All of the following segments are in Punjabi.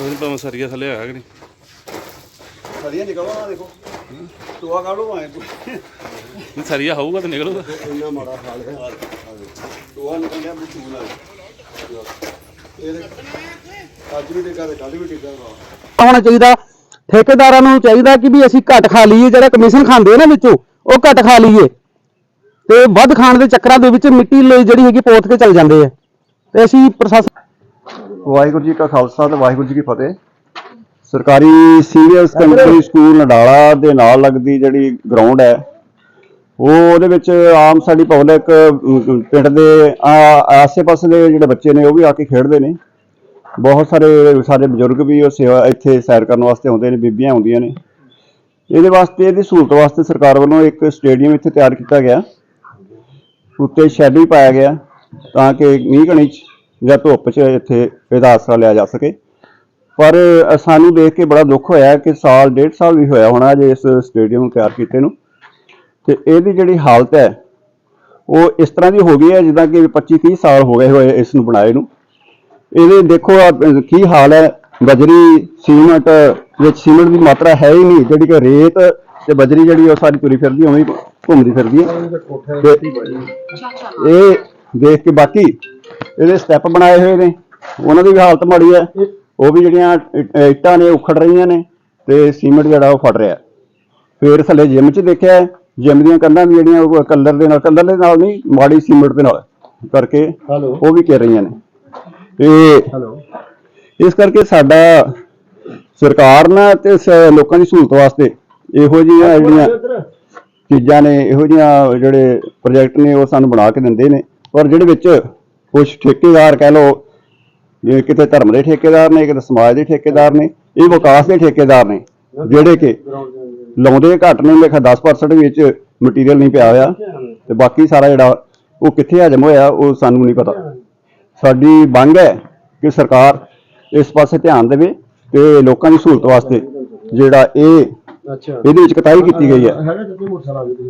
ਉਹਨੂੰ ਭਾਵੇਂ ਸਰੀਆ ਥੱਲੇ ਆਇਆ ਕਿ ਨਹੀਂ? ਸਰੀਆ ਨਿਕਲੋ ਨਾ ਦੇਖੋ। ਟੋਆ ਕਾਢੋ ਆਏ? ਨਹੀਂ ਸਰੀਆ ਹੋਊਗਾ ਤਾਂ ਨਿਕਲੂਗਾ। ਇੰਨਾ ਮਾੜਾ ਹਾਲ ਹੈ। ਟੋਆ ਨਿਕਲ ਗਿਆ ਬੁੱਚੂ ਨਾਲ ਇਹ ਅੱਜ ਵੀ ਡਿੱਗਾ ਤੇ ਕੱਲ ਵੀ ਵਾ। ਹੋਣਾ ਚਾਹੀਦਾ। ਠੇਕੇਦਾਰਾਂ ਨੂੰ ਚਾਹੀਦਾ ਕਿ ਵੀ ਅਸੀਂ ਘੱਟ ਖਾ ਲਈਏ ਜਿਹੜਾ ਕਮਿਸ਼ਨ ਖਾਂਦੇ ਆ ਨਾ ਵਿੱਚੋਂ ਉਹ ਘੱਟ ਖਾ ਲਈਏ। ਤੇ ਵੱਧ ਖਾਣ ਦੇ ਚੱਕਰਾਂ ਦੇ ਵਿੱਚ ਮਿੱਟੀ ਲਈ ਜਿਹੜੀ ਹੈਗੀ ਪੋਥ ਕੇ ਚੱਲ ਜਾਂਦੇ ਆ। ਤੇ ਅਸੀਂ ਪ੍ਰਸ਼ਾਸਨ ਵਾਹਿਗੁਰੂ ਜੀ ਕਾ ਖਾਲਸਾ ਤੇ ਵਾਹਿਗੁਰੂ ਜੀ ਕੀ ਫਤਿਹ। ਸਰਕਾਰੀ ਸੀਨੀਅਰ ਸੈਕੰਡਰੀ ਸਕੂਲ ਨਡਾਲਾ ਦੇ ਨਾਲ ਲੱਗਦੀ ਜਿਹੜੀ ਗਰਾਊਂਡ ਹੈ, ਉਹ ਉਹਦੇ ਵਿੱਚ ਆਮ ਸਾਡੀ ਪਬਲਿਕ ਪਿੰਡ ਦੇ ਆਸੇ-ਪਾਸੇ ਦੇ ਜਿਹੜੇ ਬੱਚੇ ਨੇ ਉਹ ਵੀ ਆ ਕੇ ਖੇਡਦੇ ਨੇ। ਬਹੁਤ ਸਾਰੇ ਸਾਡੇ ਬਜ਼ੁਰਗ ਵੀ ਉਹ ਸੇਵਾ ਇੱਥੇ ਸੈਰ ਕਰਨ ਵਾਸਤੇ ਆਉਂਦੇ ਨੇ, ਬੀਬੀਆਂ ਆਉਂਦੀਆਂ ਨੇ। ਇਹਦੇ ਵਾਸਤੇ, ਇਹਦੀ ਸਹੂਲਤ ਵਾਸਤੇ ਸਰਕਾਰ ਵੱਲੋਂ ਇੱਕ ਸਟੇਡੀਅਮ ਇੱਥੇ ਤਿਆਰ ਕੀਤਾ ਗਿਆ। ਉੱਤੇ ਸ਼ੈਡ ਵੀ ਪਾਇਆ ਗਿਆ ਤਾਂ ਕਿ ਮੀਂਹ ਕਣੀ ਚ ਜਾਂ ਧੁੱਪ 'ਚ ਇੱਥੇ ਇਹਦਾ ਆਸਰਾ ਲਿਆ ਜਾ ਸਕੇ। ਪਰ ਸਾਨੂੰ ਦੇਖ ਕੇ ਬੜਾ ਦੁੱਖ ਹੋਇਆ ਕਿ ਸਾਲ ਡੇਢ ਸਾਲ ਵੀ ਹੋਇਆ ਹੋਣਾ ਜੇ ਇਸ ਸਟੇਡੀਅਮ ਨੂੰ ਤਿਆਰ ਕੀਤੇ ਨੂੰ। ਤੇ ਇਹਦੀ ਜਿਹੜੀ ਹਾਲਤ ਹੈ ਉਹ ਇਸ ਤਰ੍ਹਾਂ ਦੀ ਹੋ ਗਈ ਹੈ ਜਿੱਦਾਂ ਕਿ 25 30 ਸਾਲ ਹੋ ਗਏ ਹੋਏ ਇਸ ਨੂੰ ਬਣਾਏ ਨੂੰ। ਇਹਦੇ ਦੇਖੋ ਕੀ ਹਾਲ ਹੈ? ਬਜਰੀ ਸੀਮੈਂਟ ਵਿੱਚ ਸੀਮੈਂਟ ਦੀ ਮਾਤਰਾ ਹੈ ਹੀ ਨਹੀਂ ਜਿਹੜੀ ਕਿ ਰੇਤ ਤੇ ਬਜਰੀ ਜਿਹੜੀ ਉਹ ਸਾਰੀ ਤੁਰੀ ਫਿਰਦੀ ਉਵੇਂ ਹੀ ਘੁੰਮਦੀ ਫਿਰਦੀ ਹੈ। ਇਹ ਦੇਖ ਕੇ ਬਾਕੀ ਇਹਦੇ ਸਟੈਪ ਬਣਾਏ ਹੋਏ ਨੇ। ਉਹਨਾਂ ਦੀ ਵੀ ਹਾਲਤ ਮਾੜੀ ਹੈ। ਉਹ ਵੀ ਜਿਹੜੀਆਂ ਇੱਟ- ਇੱਟਾਂ ਨੇ ਉਖੜ ਰਹੀਆਂ ਨੇ ਤੇ ਸੀਮੈਂਟ ਜਿਹੜਾ ਉਹ ਫਟ ਰਿਹਾ। ਫੇਰ ਥੱਲੇ ਜਿਮ 'ਚ ਦੇਖਿਆ ਜਿਮ ਦੀਆਂ ਕੰਧਾਂ ਵੀ ਜਿਹੜੀਆਂ ਉਹ ਕਲਰ ਦੇ ਨਾਲ ਕਲਰ ਦੇ ਨਾਲ ਨਹੀਂ ਮਾੜੀ ਸੀਮੈਂਟ ਦੇ ਨਾਲ ਕਰਕੇ ਉਹ ਵੀ ਕਰ ਰਹੀਆਂ ਨੇ। ਤੇ ਇਸ ਕਰਕੇ ਸਾਡਾ ਸਰਕਾਰ ਨਾਲ ਤੇ ਸ- ਲੋਕਾਂ ਦੀ ਸਹੂਲਤ ਵਾਸਤੇ ਇਹੋ ਜਿਹੀਆਂ ਜਿਹੜੀਆਂ ਚੀਜ਼ਾਂ ਨੇ ਇਹੋ ਜਿਹੀਆਂ ਜਿਹੜੇ ਪ੍ਰੋਜੈਕਟ ਨੇ ਉਹ ਸਾਨੂੰ ਬਣਾ ਕੇ ਦਿੰਦੇ ਨੇ। ਪਰ ਜਿਹੜੇ ਵਿੱਚ ਕੁਝ ਠੇਕੇਦਾਰ ਕਹਿ ਲਓ ਜੇ ਕਿਤੇ ਧਰਮ ਦੇ ਠੇਕੇਦਾਰ ਨੇ ਕਿਤੇ ਸਮਾਜ ਦੇ ਠੇਕੇਦਾਰ ਨੇ ਇਹ ਵਿਕਾਸ ਦੇ ਠੇਕੇਦਾਰ ਨੇ ਜਿਹੜੇ ਕਿ ਲਾਉਂਦੇ ਘੱਟ ਨੇ ਲੇਖਾ 10% ਵਿੱਚ ਮਟੀਰੀਅਲ ਨਹੀਂ ਪਿਆ ਹੋਇਆ। ਤੇ ਬਾਕੀ ਸਾਰਾ ਜਿਹੜਾ ਉਹ ਕਿੱਥੇ ਹਜਮ ਹੋਇਆ ਉਹ ਸਾਨੂੰ ਨਹੀਂ ਪਤਾ। ਸਾਡੀ ਮੰਗ ਹੈ ਕਿ ਸਰਕਾਰ ਇਸ ਪਾਸੇ ਧਿਆਨ ਦੇਵੇ ਤੇ ਲੋਕਾਂ ਦੀ ਸਹੂਲਤ ਵਾਸਤੇ ਜਿਹੜਾ ਇਹ ਇਹਦੇ ਵਿੱਚ ਕਤਾਈ ਕੀਤੀ ਗਈ ਹੈ।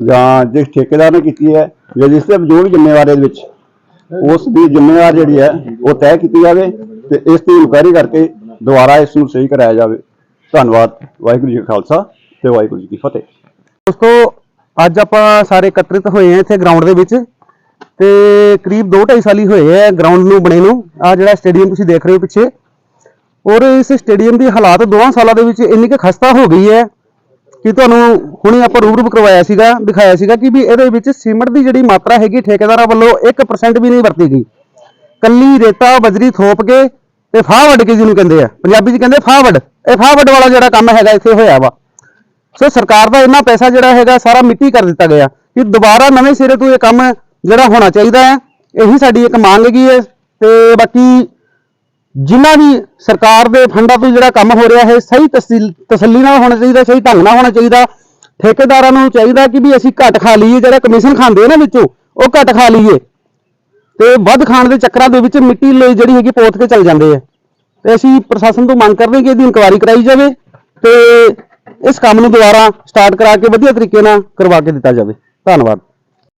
ਜਾਂ ਜਿਸ ਠੇਕੇਦਾਰ ਨੇ ਕੀਤੀ ਹੈ ਜਾਂ ਜਿਸ ਤੇ ਜੋ ਵੀ ਜ਼ਿੰਮੇਵਾਰ ਇਹਦੇ ਵਿੱਚ ਉਸ ਦੀ ਜ਼ਿੰਮੇਵਾਰ ਜਿਹੜੀ ਹੈ, ਉਹ ਤੈਅ ਕੀਤੀ ਜਾਵੇ ਤੇ ਇਸ ਦੀ ਇਨਕੁਆਇਰੀ ਕਰਕੇ ਦੁਬਾਰਾ ਇਸ ਨੂੰ ਸਹੀ ਕਰਾਇਆ ਜਾਵੇ। ਧੰਨਵਾਦ। ਵਾਹਿਗੁਰੂ ਜੀ ਖਾਲਸਾ ਤੇ ਵਾਹਿਗੁਰੂ ਜੀ ਕੀ ਫਤਿਹ। ਦੋਸਤੋ, ਅੱਜ ਆਪਾਂ ਸਾਰੇ ਇਕੱਤਰਿਤ ਹੋਏ ਹਾਂ ਇੱਥੇ ਗਰਾਊਂਡ ਦੇ ਵਿੱਚ ਤੇ ਕਰੀਬ 2.5 ਸਾਲ ਹੋਏ ਆ ਗਰਾਊਂਡ ਨੂੰ ਬਣੇ ਨੂੰ। ਆ ਜਿਹੜਾ ਸਟੇਡੀਅਮ ਤੁਸੀਂ ਦੇਖ ਰਹੇ ਹੋ ਪਿੱਛੇ। ਔਰ ਇਸ ਸਟੇਡੀਅਮ ਦੀ ਹਾਲਾਤ ਦੋਹਾਂ ਸਾਲਾਂ ਦੇ ਵਿੱਚ ਇੰਨੀ ਕੁ ਖਸਤਾ ਹੋ ਗਈ ਹੈ ਕਿ ਤੁਹਾਨੂੰ ਹੁਣੇ ਆਪਾਂ ਰੂਬਰੂ ਕਰਵਾਇਆ ਸੀਗਾ, ਦਿਖਾਇਆ ਸੀਗਾ ਕਿ ਵੀ ਇਹਦੇ ਵਿੱਚ ਸੀਮੈਂਟ ਦੀ ਜਿਹੜੀ ਮਾਤਰਾ ਹੈਗੀ ਠੇਕੇਦਾਰਾਂ ਵੱਲੋਂ 1% ਵੀ ਨਹੀਂ ਵਰਤੀ ਗਈ। ਕੱਲੀ ਰੇਤਾ, ਬਜਰੀ ਥੋਪ ਕੇ ਤੇ ਫਾਹ ਵੱਢ ਕੇ ਜਿਹਨੂੰ ਕਹਿੰਦੇ ਆ। ਪੰਜਾਬੀ 'ਚ ਕਹਿੰਦੇ ਫਾਹ ਇਹ ਫਾਹ ਵਾਲਾ ਜਿਹੜਾ ਕੰਮ ਹੈਗਾ, ਇੱਥੇ ਹੋਇਆ ਵਾ। ਸੋ ਸਰਕਾਰ ਦਾ ਇੰਨਾ ਪੈਸਾ ਜਿਹੜਾ ਹੈਗਾ, ਸਾਰਾ ਮਿੱਟੀ ਕਰ ਦਿੱਤਾ ਗਿਆ ਕਿ ਦੁਬਾਰਾ ਨਵੇਂ ਸਿਰੇ ਤੋਂ ਇਹ ਕੰਮ ਜਿਹੜਾ ਹੋਣਾ ਚਾਹੀਦਾ ਹੈ, ਇਹੀ ਸਾਡੀ ਇੱਕ ਮੰਗ ਹੈਗੀ ਹੈ। ਤੇ ਬਾਕੀ ਜਿੰਨਾ ਵੀ ਸਰਕਾਰ ਦੇ ਫੰਡਾਂ ਤੋਂ ਜਿਹੜਾ ਕੰਮ ਹੋ ਰਿਹਾ ਹੈ, ਸਹੀ ਤਸੱਲੀ ਤਸੱਲੀ ਨਾਲ ਹੋਣਾ ਚਾਹੀਦਾ, ਸਹੀ ਢੰਗ ਨਾਲ ਹੋਣਾ ਚਾਹੀਦਾ। ਠੇਕੇਦਾਰਾਂ ਨੂੰ ਚਾਹੀਦਾ ਕਿ ਵੀ ਅਸੀਂ ਘੱਟ ਖਾ ਲਈਏ, ਜਿਹੜਾ ਕਮਿਸ਼ਨ ਖਾਂਦੇ ਆ ਨਾ ਵਿੱਚੋਂ, ਉਹ ਘੱਟ ਖਾ ਲਈਏ। ਤੇ ਵੱਧ ਖਾਣ ਦੇ ਚੱਕਰਾਂ ਦੇ ਵਿੱਚ ਮਿੱਟੀ ਲਈ ਜਿਹੜੀ ਹੈਗੀ ਪੋਤ ਕੇ ਚੱਲ ਜਾਂਦੇ ਆ। ਤੇ ਅਸੀਂ ਪ੍ਰਸ਼ਾਸਨ ਤੋਂ ਮੰਗ ਕਰਦੇ ਹਾਂ ਕਿ ਇਹਦੀ ਇਨਕੁਆਇਰੀ ਕਰਾਈ ਜਾਵੇ ਤੇ ਇਸ ਕੰਮ ਨੂੰ ਦੁਬਾਰਾ ਸਟਾਰਟ ਕਰਾ ਕੇ ਵਧੀਆ ਤਰੀਕੇ ਨਾਲ ਕਰਵਾ ਕੇ ਦਿੱਤਾ ਜਾਵੇ। ਧੰਨਵਾਦ।